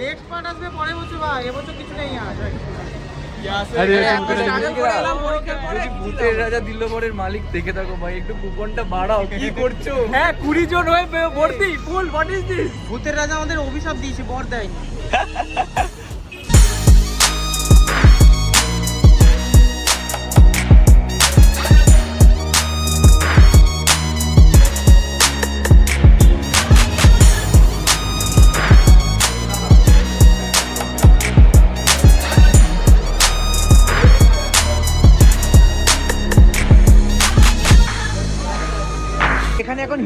Next part আসবে পরের বছর ভাই এবছর কিছু নেই আর ভূতের রাজা দিল্লবরের মালিক দেখে থাকো ভাই একটু কুপনটা বাড়াও কি করছ? হ্যাঁ কুড়ি জন হয়ে ভর্তি ফুল হোয়াট ইজ দিস ভূতের রাজা আমাদের অভিশাপ দিয়েছে বর দেয়নি।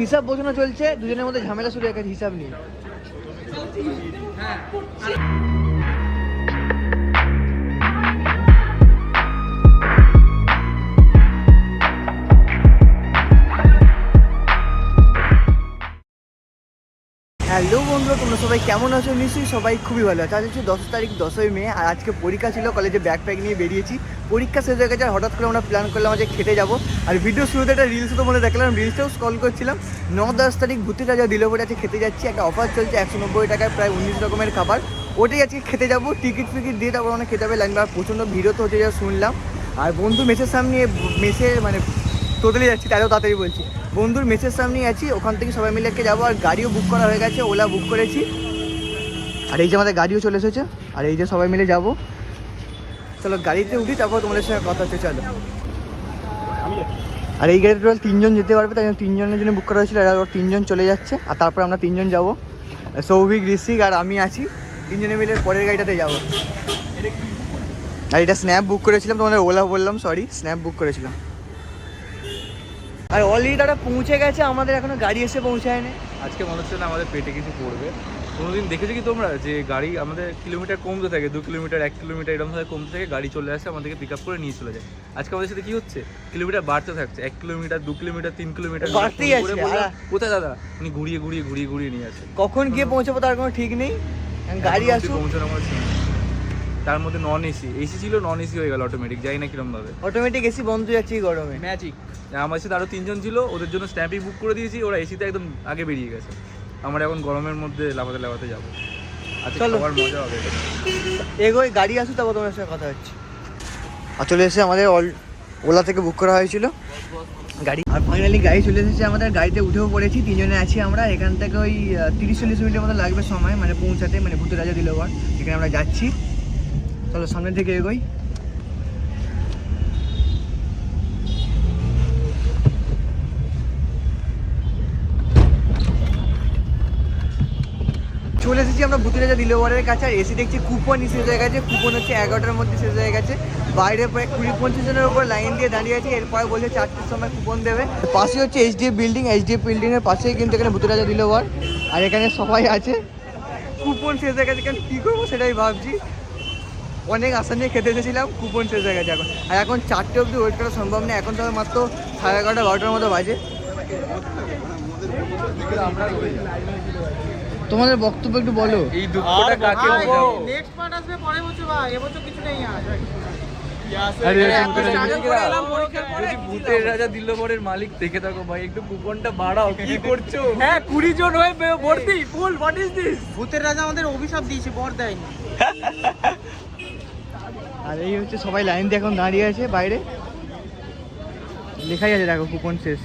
হিসাব বোঝানো চলছে দুজনের মধ্যে ঝামেলা শুরু হয়ে গেছে হিসাব নিয়ে। হ্যালো সবাই কেমন আছো? নিশ্চয়ই সবাই খুবই ভালো আছে। আজ হচ্ছে দশ তারিখ, দশই মে, আর আজকে পরীক্ষা ছিল কলেজে ব্যাগ প্যাক নিয়ে বেরিয়েছি। পরীক্ষা শেষ হয়ে গেছে, আর হঠাৎ করে আমরা প্ল্যান করলাম যে খেতে যাব। আর ভিডিও শুরুতে একটা রিলস তো মনে দেখলাম রিলসটাও স্কল করছিলাম। ন দশ তারিখ ভূতি রাজা দিল বলে আছে, খেতে যাচ্ছি। একটা অফার চলছে, একশো নব্বই টাকায় প্রায় উনিশ রকমের খাবার। ওটাই আজকে খেতে যাব টিকিট ফিকিট দিয়ে তারপর আমরা খেতে হবে, লাইন বা প্রচণ্ড ভিড়ও তো হচ্ছে যা শুনলাম। আর বন্ধু মেসের সামনে, মেসে মানে টোটালি যাচ্ছি তারও তাড়াতাড়ি বলছি। বন্ধুর মেসের সামনেই আছি, ওখান থেকে সবাই মিলে যাব, আর গাড়িও বুক করা হয়ে গেছে, ওলা বুক করেছি। আর এই যে আমাদের গাড়িও চলে এসেছে, আর এই যে সবাই মিলে যাব। চলো গাড়িতে উঠি, তারপর তোমাদের সঙ্গে কথা হচ্ছে, চলো। আর এই গাড়িতে টোটাল তিনজন যেতে পারবে, তাই জন্য তিনজনের জন্য বুক করা হয়েছিল আর তিনজন চলে যাচ্ছে, আর তারপর আমরা তিনজন যাব। সৌভিক, ঋষিক আর আমি আছি, তিনজনে মিলে পরের গাড়িটাতে যাব। আর এটা স্ন্যাপ বুক করেছিলাম, তোমাদের ওলা বললাম সরি স্ন্যাপ বুক করেছিলাম। আর অলরেডি তারা পৌঁছে গেছে আমাদের এখনও গাড়ি এসে পৌঁছায়নি। আজকে মনে হচ্ছে না আমাদের পেটে কিছু পড়বে। কোনোদিন দেখেছ কি তোমরা যে গাড়ি আমাদের কিলোমিটার কমতে থাকে দু কিলোমিটার এক কিলোমিটার এরকম ভাবে কমতে থাকে গাড়ি চলে আসে আমাদেরকে পিক আপ করে নিয়ে চলে যায়। আজকে আমাদের সাথে কি হচ্ছে? কিলোমিটার বাড়তে থাকছে এক কিলোমিটার দু কিলোমিটার তিন কিলোমিটার বাড়তেই আছে, কোথায় দাদা? উনি ঘুরিয়ে ঘুরিয়ে ঘুরিয়ে ঘুরিয়ে নিয়ে আসে কখন গিয়ে পৌঁছাবো তার কোনো ঠিক নেই? গাড়ি আসুক। পৌঁছানো আমার। তার মধ্যে নন এসি এসি ছিল নন এসি হয়ে গেল অটোমেটিক যাই না কিরম ভাবে। অটোমেটিক এসি বন্ধ হয়ে যাচ্ছে এই গরমে। ম্যাজিক আমার সাথে আরও তিনজন ছিল ওদের জন্য স্ট্যাম্পই বুক করে দিয়েছি ওরা এসিতে একদম আগে বেরিয়ে গেছে। আমরা এখন গরমের মধ্যে লাফাতে লাফাতে যাব। চলো। মজা হবে। এগোই গাড়ি আসুক তারপর তোমার সঙ্গে কথা হচ্ছে। আর চলে এসেছে আমাদের অল ওলা থেকে বুক করা হয়েছিল। গাড়ি। আর ফাইনালি গাড়ি চলে এসেছে আমাদের গাড়িতে উঠেও পড়েছি তিনজনে আছি আমরা। এখান থেকে ওই তিরিশ চল্লিশ মিনিটের মতো লাগবে সময় মানে পৌঁছাতে মানে এখানে আমরা যাচ্ছি। চলো সামনে থেকে এগোই। চলে এসেছি আমরা ভূতিরাজা দিলওয়ারের কাছে, আর এসি দেখছি কুপন শেষ হয়ে গেছে। কুপন হচ্ছে এগারোটার মধ্যে শেষ হয়ে গেছে। বাইরে প্রায় কুড়ি পঞ্চাশ জনের উপর লাইন দিয়ে দাঁড়িয়ে আছে। এরপরে বলছে চারটের সময় কুপন দেবে। পাশে হচ্ছে এইচডিএফ বিল্ডিং এইচডিএফ বিল্ডিংয়ের পাশেই কিন্তু এখানে ভূতিরাজা দিলওয়ার আর এখানে সবাই আছে। কুপন শেষ হয়ে গেছে কেন? কী করব সেটাই ভাবছি। অনেক আশা নিয়ে খেতে এসেছিলাম কুপন শেষ হয়ে গেছে এখন। আর এখন চারটে অবধি ওয়েট করা সম্ভব না এখন তো মাত্র সাড়ে এগারোটা বারোটার মতো বাজে। তোমাদের বক্তব্য একটু বলো। এই দুঃখটা কাকে বোঝাবো নেক্সট পার্ট আসবে পরের বছর ভাই এবছর কিছু নেই আর। যদি ভূতের রাজা দিল্লবরের মালিক দেখে থাকো ভাই একটু কুপনটা বাড়াও কি করছ? হ্যাঁ কুড়ি জন হয়ে ভর্তি ফুল হোয়াট ইজ দিস ভূতের রাজা আমাদের অভিশাপ দিয়েছে বর দেয়নি। আর এই হচ্ছে সবাই লাইন দিয়ে এখন দাঁড়িয়ে আছে বাইরে। লেখাই আছে দেখো কুপন শেষ।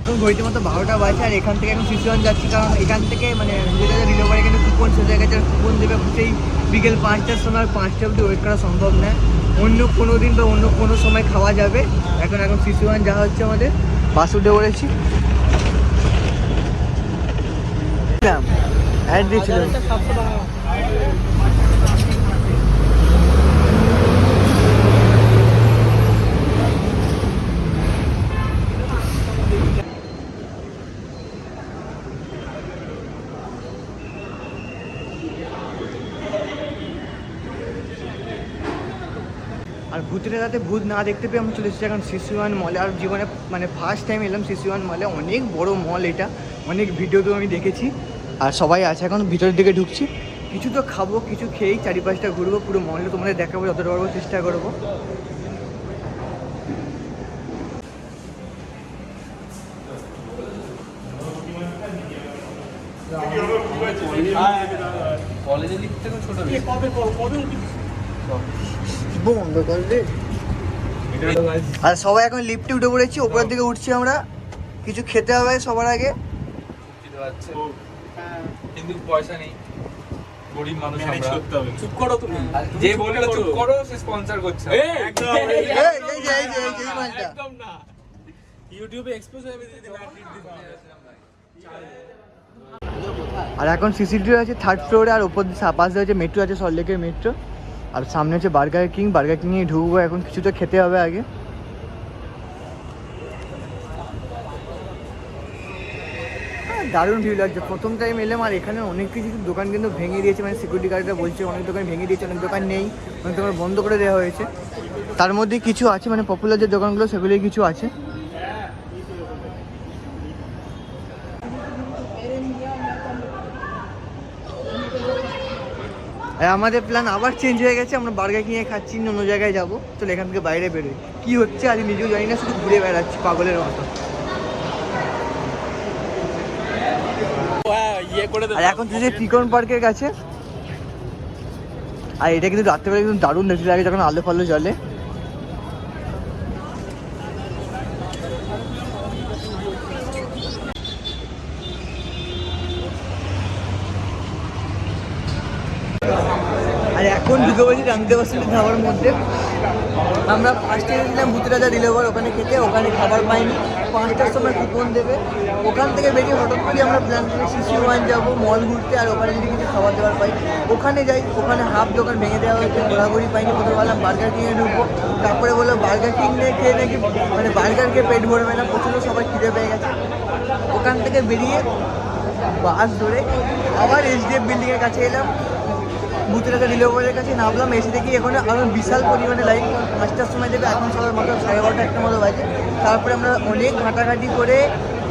এখন ঘড়িতে মতো বারোটা বাজে আর এখান থেকে এখন শিশুগঞ্জ যাচ্ছি কারণ এখান থেকে মানে দিল কিন্তু কুপন শেষ হয়ে গেছে। কুপন দেবে সেই বিকেল পাঁচটার সময়, পাঁচটা অবধি ওয়েট করা সম্ভব নয় অন্য কোনো দিন বা অন্য কোনো সময় খাওয়া যাবে। এখন এখন শিশুগঞ্জ যাওয়া হচ্ছে আমাদের। বাস উঠে পড়েছি অ্যাড দিয়েছিলাম আর ভূতের রাতে ভূত না দেখতে পেয়ে আমি চলে এসেছি এখন শিশুয়ান মলে আর জীবনে মানে ফার্স্ট টাইম এলাম শিশুয়ান মলে অনেক বড় মল এটা। অনেক ভিডিওতেও আমি দেখেছি। আর সবাই আছে এখন ভিতরের দিকে ঢুকছি। কিছু তো খাব কিছু খেয়েই চারিপাশটা ঘুরবো পুরো মলটা তোমাদের দেখাবো যতটা পারব চেষ্টা করব। বন্ধ আর সবাই এখন লিফটে উঠে পড়েছি ওপরের দিকে উঠছি আমরা। কিছু খেতে হবে সবার আগে। কিন্তু পয়সা নেই। গরিব মানুষ আমরা চুপ করো তুমি। আর যে বলল চুপ করো সে স্পন্সর করছে। এই, এই যে, এই যে, এই যে, এই মালটা। একদম না। ইউটিউবে এক্সপোজ হয়ে যদি হয়। আর এখন সিসিটিভি আছে থার্ড ফ্লোরে আর ওপর দিয়ে পাশে হচ্ছে মেট্রো আছে সল্টলেকের মেট্রো আর সামনে হচ্ছে বার্গার কিং বার্গার কিংয়ে ঢুকবো এখন কিছু তো খেতে হবে আগে। দারুণ ভিউ লাগছে। প্রথম টাইম এলাম আর এখানে অনেক কিছু দোকান কিন্তু ভেঙে দিয়েছে। মানে সিকিউরিটি গার্ডরা বলছে, অনেক দোকান ভেঙে দিয়েছে, অনেক দোকান নেই, অনেক দোকান বন্ধ করে দেওয়া হয়েছে। তার মধ্যে কিছু আছে মানে পপুলার যে দোকানগুলো, সেগুলোই কিছু আছে। আমাদের প্ল্যান আবার চেঞ্জ হয়ে গেছে। আমরা বার্গার কিনে খাচ্ছি, অন্য জায়গায় যাব। চলো এখান থেকে বাইরে বেরোই। কি হচ্ছে আজ নিজেও জানি না, শুধু ঘুরে বেড়াচ্ছি, পাগলের মতো হ্যাঁ, ইয়ে করে আর এখন যে ত্রিকোণ পার্কের কাছে, আর এটা কিন্তু রাত্রেবেলা কিন্তু দারুণ দেখতে লাগে যখন আলো ফালো জ্বলে। আর এখন ঢুকে বলছি রামদেব ধাবার মধ্যে আমরা ফার্স্টে গেছিলাম ভূতরাজা ডিলেভার ওখানে খেতে, ওখানে খাবার পাইনি। পাঁচটার সময় কুপন দেবে। ওখান থেকে বেরিয়ে হঠাৎ করে আমরা প্ল্যান করি সিসি ওয়ান যাব মল ঘুরতে, আর ওখানে যদি কিছু খাবার দাবার পাই। ওখানে যাই, ওখানে হাফ দোকান ভেঙে দেওয়া হয়েছে, ঘোরাঘুরি পাইনি প্রথমে বললাম বার্গার কিংয়ে ঢুকবো। তারপরে বলল বার্গার কিং খেয়ে নাকি মানে বার্গার খেয়ে পেট ভরবে না, প্রচণ্ড সবাই খিদে পেয়ে গেছে। ওখান থেকে বেরিয়ে বাস ধরে আবার এইচডিএফ বিল্ডিংয়ের কাছে এলাম। ভূতরাজা ডিলেভারের কাছে নামলাম, এসে দেখি এখন আরও বিশাল পরিমাণে লাইন পাঁচটার সময় দেবে, এখন সবার মতো সাড়ে বারোটা একটা মতো বাজে। তারপরে আমরা অনেক ঘাটাঘাটি করে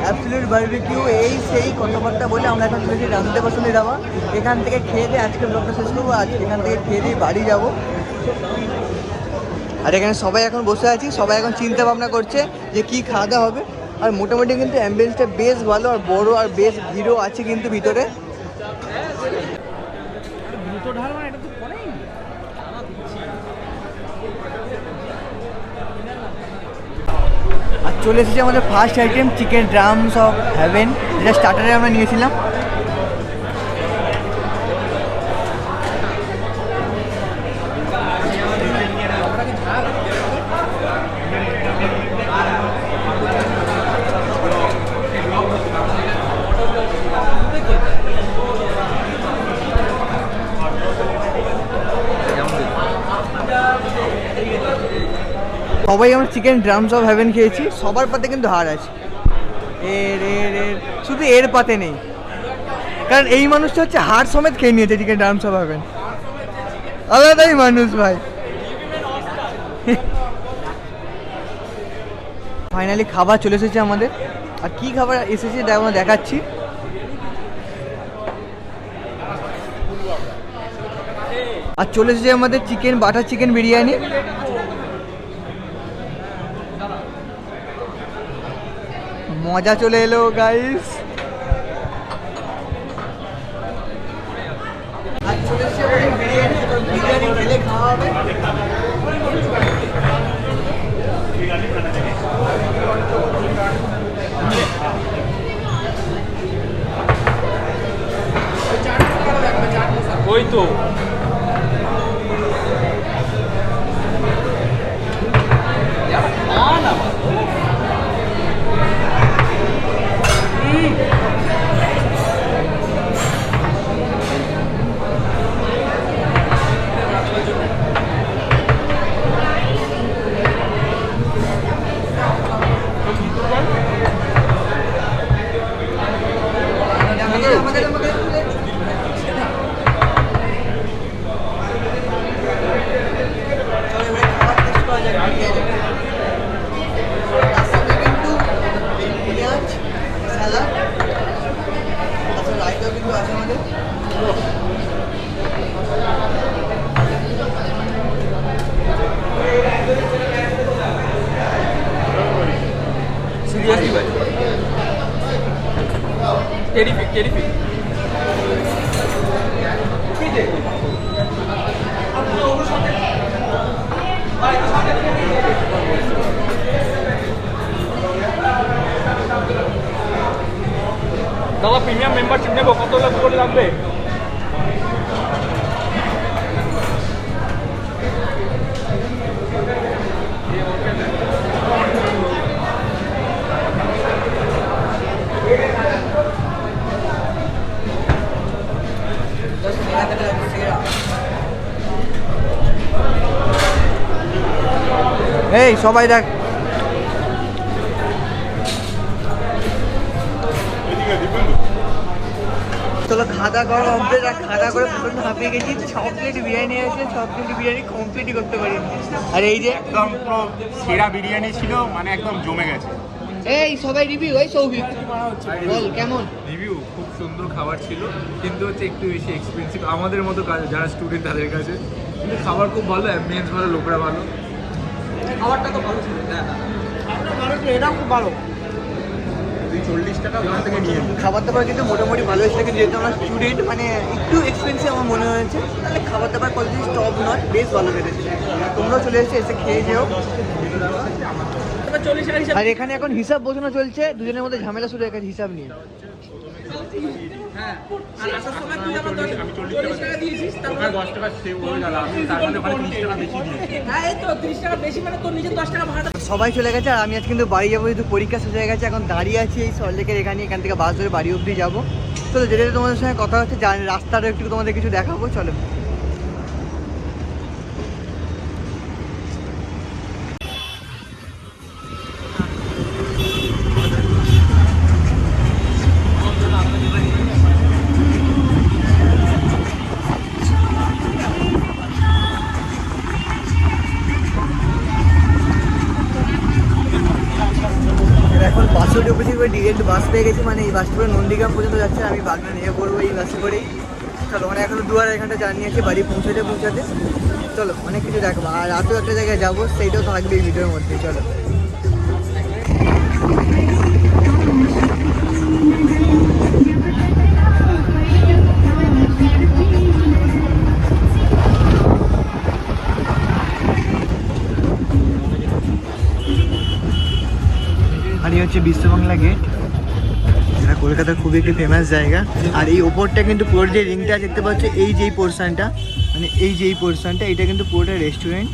অ্যাবসলিউট বারবিকিউ এই সেই কথাবার্তা বলে আমরা এখন চলেছি রামদেব বসনে যাওয়া। এখান থেকে খেয়ে দিয়ে আজকে ব্লগটা শেষ করব, আজ এখান থেকে খেয়ে দিয়ে বাড়ি যাব। আর এখানে সবাই এখন বসে আছি, সবাই এখন চিন্তা ভাবনা করছে যে কি খাওয়া দাওয়া হবে। আর মোটামুটি কিন্তু অ্যাম্বুলেন্সটা বেশ ভালো, আর বড় আর বেশ ভিড়ও আছে কিন্তু ভিতরে। আর চলে এসেছে আমাদের first item chicken drums of heaven যেটা স্টার্টারে আমরা নিয়েছিলাম। সবাই আমরা চিকেন ড্রামস অফ হ্যাভেন খেয়েছি, সবার পাতে কিন্তু হার আছে। এর এর এর শুধু এর পাতে নেই। কারণ এই মানুষটা হচ্ছে হার সমেত খেয়ে নিয়েছে চিকেন ড্রামস অফ হ্যাভেন আলাদাই মানুষ ভাই। ফাইনালি খাবার চলে এসেছে আমাদের। আর কি খাবার এসেছে আমরা দেখাচ্ছি। আর চলে এসেছে আমাদের চিকেন বাটার চিকেন বিরিয়ানি। মজা চলে এলো গাইস দাদা প্রিমিয়াম মেম্বারশিপ নেব। কত লাগবে? এই সবাই দেখ। চলো খাওয়া করা কমপ্লিট আর খাওয়া করে প্রচণ্ড হাঁপিয়ে গেছি। চকলেট বিরিয়ানি আছে চকলেট বিরিয়ানি কমপ্লিটই করতে পারি। আর এই যে একদম পুরো সেরা বিরিয়ানি ছিল মানে একদম জমে গেছে। এই সবাই রিভিউ এই সৌভিক। বল কেমন? রিভিউ খুব সুন্দর খাবার ছিল কিন্তু হচ্ছে একটু বেশি এক্সপেন্সিভ আমাদের মতো যারা স্টুডেন্ট তাদের কাছে। কিন্তু খাবার খুব ভালো অ্যাম্বিয়েন্স ভালো লোকরা ভালো। খাবারটা তো ভালো ছিল। হ্যাঁ ভালো ছিল এটাও খুব ভালো। তুই চল্লিশ টাকা ওখান থেকে নিয়ে নে। খাবার দাবার কিন্তু মোটামুটি ভালো হয়েছিল কিন্তু যেহেতু আমরা স্টুডেন্ট মানে একটু এক্সপেন্সিভ আমার মনে হয়েছে তাহলে খাবার দাবার কোয়ালিটি টপ নয় বেশ ভালো বেড়েছে। তোমরাও চলে এসেছ এসে খেয়ে যেও। আর এখানে এখন হিসাব বোঝানো চলছে দুজনের মধ্যে ঝামেলা শুরু হয়ে গেছে হিসাব নিয়ে। হ্যাঁ হয়ে গেল আমি তার মানে হ্যাঁ তো মানে সবাই চলে গেছে আর আমি আজ কিন্তু বাড়ি যাব যেহেতু পরীক্ষা শেষ হয়ে গেছে এখন দাঁড়িয়ে আছি এই সল্লেকের এখানে এখান থেকে বাস ধরে বাড়ি অবধি যাব। চলো যেতে যেতে তোমাদের সঙ্গে কথা হচ্ছে জানি রাস্তাটা একটু তোমাদের কিছু দেখাবো চলো। এখন বাসে উঠেছি করে ডিরেক্ট বাস পেয়ে গেছি মানে এই বাসটা করে নন্দীগ্রাম পর্যন্ত যাচ্ছে, আমি বাগনা নিয়ে পড়ব এই বাসে করেই। চলো মানে এখনও দু আড়াই ঘণ্টা জার্নি আছে, বাড়ি পৌঁছাতে পৌঁছাতে। চলো, অনেক কিছু দেখব, আর রাতেও একটা জায়গায় যাব, সেইটাও থাকবে এই ভিডিওর মধ্যে, চলো। হচ্ছে বিশ্ববাংলা গেট। এটা কলকাতার খুবই একটি ফেমাস জায়গা। আর এই ওপরটা কিন্তু পুরো যে রিংটা দেখতে পাচ্ছ? এই যে এই পোর্শনটা মানে এই যে এই পোর্শনটা এটা কিন্তু পুরোটা রেস্টুরেন্ট